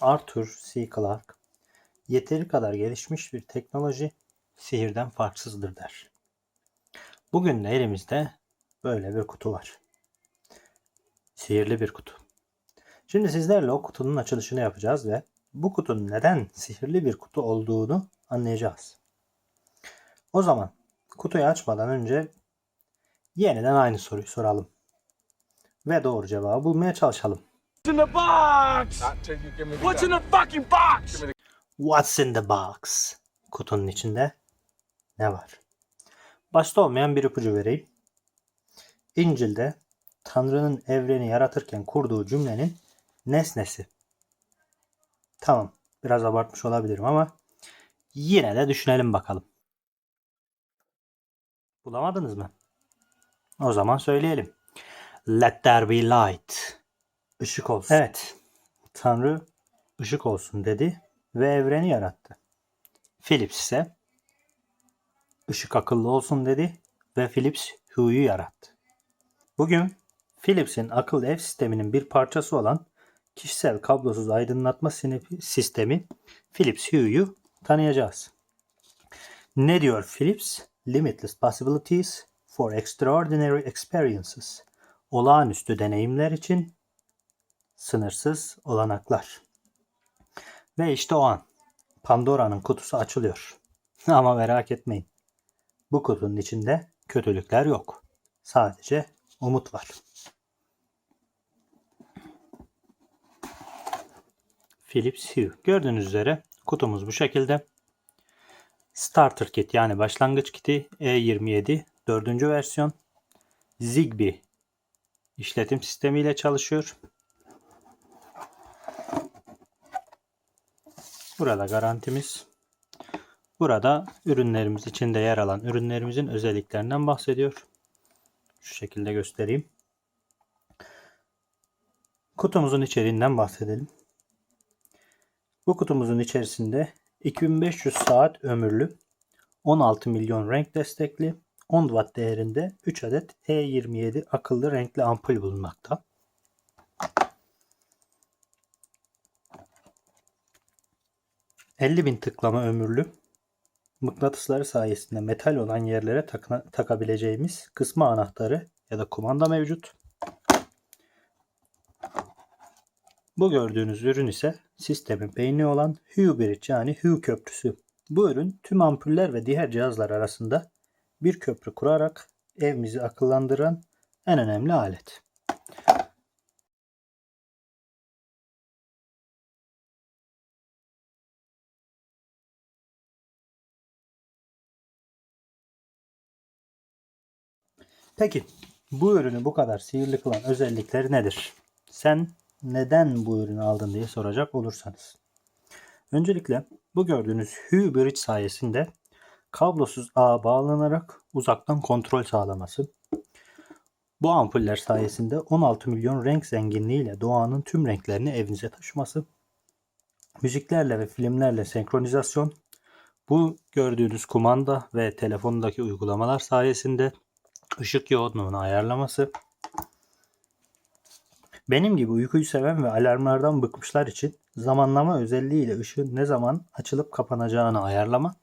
Arthur C. Clarke, yeteri kadar gelişmiş bir teknoloji sihirden farksızdır der. Bugün de elimizde böyle bir kutu var. Sihirli bir kutu. Şimdi sizlerle o kutunun açılışını yapacağız ve bu kutunun neden sihirli bir kutu olduğunu anlayacağız. O zaman kutuyu açmadan önce yeniden aynı soruyu soralım. Ve doğru cevabı bulmaya çalışalım. İn the box? The What's in the fucking box? What's in the box? Kutunun içinde ne var? Başta olmayan bir ipucu vereyim. İncil'de Tanrı'nın evreni yaratırken kurduğu cümlenin nesnesi. Tamam, biraz abartmış olabilirim ama yine de düşünelim bakalım. Bulamadınız mı? O zaman söyleyelim. Let there be light. Işık olsun. Evet. Tanrı ışık olsun dedi ve evreni yarattı. Philips ise ışık akıllı olsun dedi ve Philips Hue'yu yarattı. Bugün Philips'in akıl ev sisteminin bir parçası olan kişisel kablosuz aydınlatma sistemi Philips Hue'yu tanıyacağız. Ne diyor Philips? Limitless possibilities for extraordinary experiences. Olağanüstü deneyimler için sınırsız olanaklar. Ve işte o an Pandora'nın kutusu açılıyor. Ama merak etmeyin. Bu kutunun içinde kötülükler yok. Sadece umut var. Philips Hue. Gördüğünüz üzere kutumuz bu şekilde. Starter kit yani başlangıç kiti E27 4. versiyon. Zigbee işletim sistemiyle çalışıyor. Burada garantimiz. Burada ürünlerimiz içinde yer alan ürünlerimizin özelliklerinden bahsediyor. Şu şekilde göstereyim. Kutumuzun içeriğinden bahsedelim. Bu kutumuzun içerisinde 2500 saat ömürlü 16 milyon renk destekli 10 watt değerinde 3 adet E27 akıllı renkli ampul bulunmakta. Bin tıklama ömürlü mıknatısları sayesinde metal olan yerlere takına- takabileceğimiz kısma anahtarı ya da kumanda mevcut. Bu gördüğünüz ürün ise sistemin beyni olan Hue Bridge yani Hue köprüsü. Bu ürün tüm ampuller ve diğer cihazlar arasında bir köprü kurarak evimizi akıllandıran en önemli alet. Peki bu ürünü bu kadar sihirli kılan özellikleri nedir? Sen neden bu ürünü aldın diye soracak olursanız. Öncelikle bu gördüğünüz Hue Bridge sayesinde kablosuz ağa bağlanarak uzaktan kontrol sağlaması. Bu ampuller sayesinde 16 milyon renk zenginliğiyle doğanın tüm renklerini evinize taşıması. Müziklerle ve filmlerle senkronizasyon. Bu gördüğünüz kumanda ve telefondaki uygulamalar sayesinde ışık yoğunluğunu ayarlaması. Benim gibi uykuyu seven ve alarmlardan bıkmışlar için zamanlama özelliğiyle ışığın ne zaman açılıp kapanacağını ayarlama.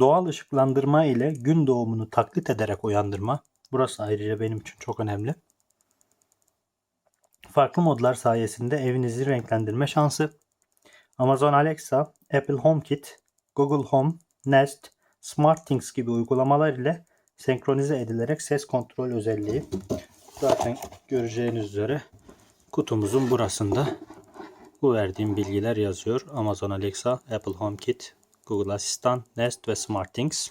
Doğal ışıklandırma ile gün doğumunu taklit ederek uyandırma. Burası ayrıca benim için çok önemli. Farklı modlar sayesinde evinizi renklendirme şansı. Amazon Alexa, Apple HomeKit, Google Home, Nest, SmartThings gibi uygulamalar ile senkronize edilerek ses kontrol özelliği. Zaten göreceğiniz üzere kutumuzun burasında bu verdiğim bilgiler yazıyor. Amazon Alexa, Apple HomeKit, Google Asistan, Nest ve SmartThings.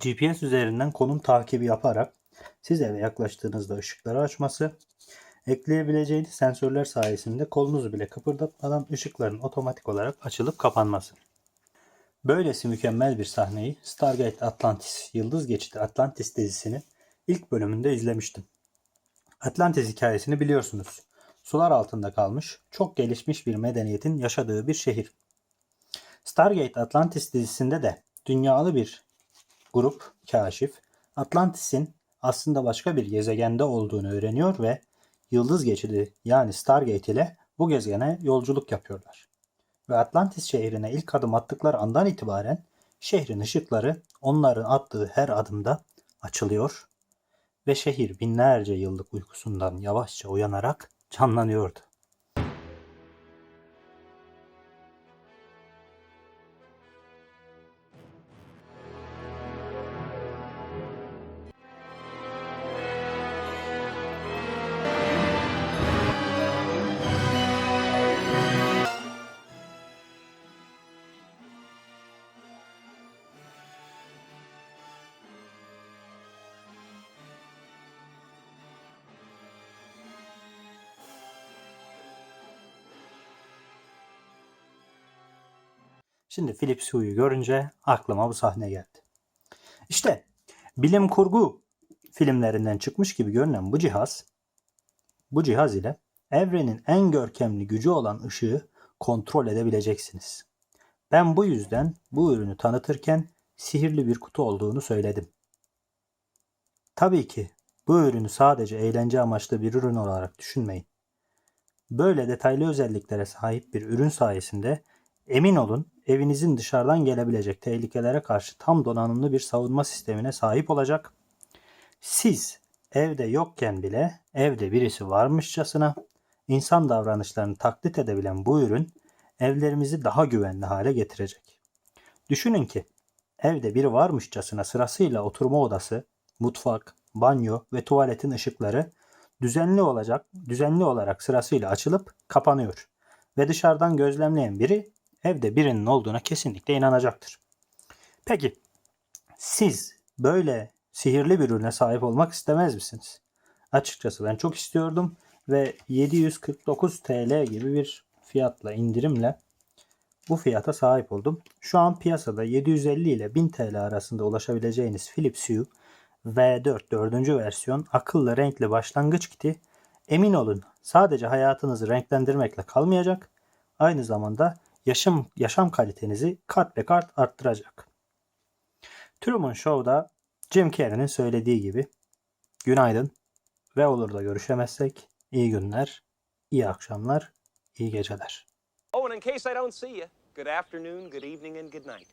GPS üzerinden konum takibi yaparak siz eve yaklaştığınızda ışıkları açması, ekleyebileceğiniz sensörler sayesinde kolunuzu bile kıpırdatmadan ışıkların otomatik olarak açılıp kapanması. Böylesi mükemmel bir sahneyi Stargate Atlantis, Yıldız Geçidi Atlantis dizisinin ilk bölümünde izlemiştim. Atlantis hikayesini biliyorsunuz. Sular altında kalmış, çok gelişmiş bir medeniyetin yaşadığı bir şehir. Stargate Atlantis dizisinde de dünyalı bir grup kaşif Atlantis'in aslında başka bir gezegende olduğunu öğreniyor ve yıldız geçidi yani Stargate ile bu gezegene yolculuk yapıyorlar. Ve Atlantis şehrine ilk adım attıkları andan itibaren şehrin ışıkları onların attığı her adımda açılıyor ve şehir binlerce yıllık uykusundan yavaşça uyanarak canlanıyordu. Şimdi Philip Sue'yu görünce aklıma bu sahne geldi. İşte bilim kurgu filmlerinden çıkmış gibi görünen bu cihaz, bu cihaz ile evrenin en görkemli gücü olan ışığı kontrol edebileceksiniz. Ben bu yüzden bu ürünü tanıtırken sihirli bir kutu olduğunu söyledim. Tabii ki bu ürünü sadece eğlence amaçlı bir ürün olarak düşünmeyin. Böyle detaylı özelliklere sahip bir ürün sayesinde Emin olun evinizin dışarıdan gelebilecek tehlikelere karşı tam donanımlı bir savunma sistemine sahip olacak. Siz evde yokken bile evde birisi varmışçasına insan davranışlarını taklit edebilen bu ürün evlerimizi daha güvenli hale getirecek. Düşünün ki evde biri varmışçasına sırasıyla oturma odası, mutfak, banyo ve tuvaletin ışıkları düzenli olacak, düzenli olarak sırasıyla açılıp kapanıyor ve dışarıdan gözlemleyen biri evde birinin olduğuna kesinlikle inanacaktır. Peki siz böyle sihirli bir ürüne sahip olmak istemez misiniz? Açıkçası ben çok istiyordum ve 749 TL gibi bir fiyatla indirimle bu fiyata sahip oldum. Şu an piyasada 750 ile 1000 TL arasında ulaşabileceğiniz Philips Hue V4 4. versiyon akıllı renkli başlangıç kiti emin olun sadece hayatınızı renklendirmekle kalmayacak aynı zamanda yaşam yaşam kalitenizi kat be kat arttıracak. Truman Show'da Jim Carrey'nin söylediği gibi günaydın ve olur da görüşemezsek iyi günler, iyi akşamlar, iyi geceler. Oh, and in case I don't see you, good afternoon, good evening, and good night.